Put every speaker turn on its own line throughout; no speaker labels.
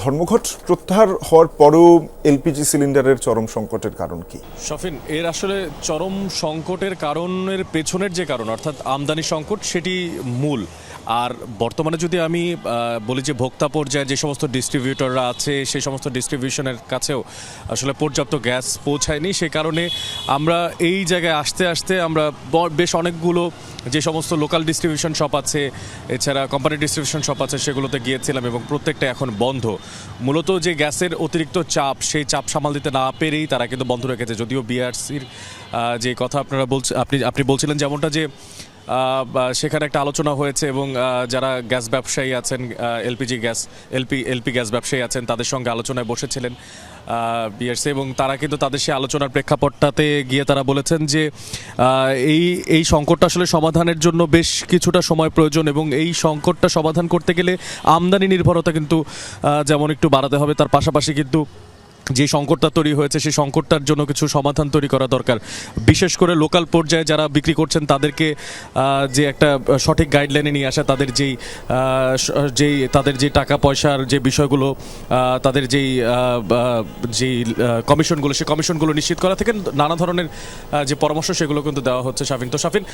ধর্মঘট প্রত্যাহার হওয়ার পরও এলপিজি সিলিন্ডারের চরম সংকটের কারণ কি?
শফিন, এর আসলে চরম সংকটের কারণের পেছনের যে কারণ, অর্থাৎ আমদানি সংকট, সেটি মূল। আর বর্তমানে যদি আমি বলি যে ভোক্তা পর্যায়ে যে সমস্ত ডিস্ট্রিবিউটররা আছে, সেই সমস্ত ডিস্ট্রিবিউশনের কাছেও আসলে পর্যাপ্ত গ্যাস পৌঁছায়নি। সে কারণে আমরা এই জায়গায় আসতে আসতে আমরা বেশ অনেকগুলো যে সমস্ত লোকাল ডিস্ট্রিবিউশন শপ আছে, এছাড়া কোম্পানি ডিস্ট্রিবিউশন শপ আছে, সেগুলোতে গিয়েছিলাম এবং প্রত্যেকটা এখন বন্ধ। মূলত যে গ্যাসের অতিরিক্ত চাপ, সেই চাপ সামাল দিতে না পেরেই তারা কিন্তু বন্ধ রেখেছে। যদিও বিআরসির যে কথা আপনারা বলছেন আপনি আপনি বলছিলেন যেমনটা যে সেখানে একটা আলোচনা হয়েছে এবং যারা গ্যাস ব্যবসায়ী আছেন LPG gas, LP LP gas ব্যবসায়ী আছেন, তাদের সঙ্গে আলোচনায় বসেছিলেন বিআরসি এবং তারা কিন্তু তাদের সেই আলোচনার প্রেক্ষাপটটাতে গিয়ে তারা বলেছেন যে এই এই সংকটটা আসলে সমাধানের জন্য বেশ কিছুটা সময় প্রয়োজন এবং এই সংকটটা সমাধান করতে গেলে আমদানি নির্ভরতা কিন্তু যেমন একটু বাড়াতে হবে, তার পাশাপাশি কিন্তু যে সংকটটা তৈরি হয়েছে সেই সংকটটার জন্য কিছু সমাধান তৈরি করা দরকার। বিশেষ করে লোকাল পর্যায়ে যারা বিক্রি করছেন তাদেরকে যে একটা সঠিক গাইডলাইনে নিয়ে আসা তাদের যেই যেই তাদের যে টাকা পয়সার যে বিষয়গুলো তাদের যেই যেই কমিশনগুলো সেই কমিশনগুলো নিশ্চিত করা থেকে নানা ধরনের যে পরামর্শ সেগুলো কিন্তু দেওয়া হচ্ছে শাফিন। তো শাফিন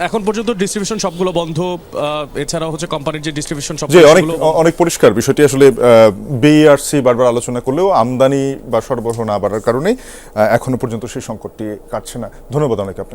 এখন পর্যন্ত ডিস্ট্রিবিউশন সবগুলো বন্ধ আহ, এছাড়াও হচ্ছে কোম্পানির যে ডিস্ট্রিবিউশন সব
অনেক অনেক পরিষ্কার বিষয়টি আসলে বিআরসি বারবার আলোচনা করলেও বা সরবরাহ না বাড়ার কারণে এখনও পর্যন্ত সেই সংকটটি কাটছে না। ধন্যবাদ অনেকে আপনাকে।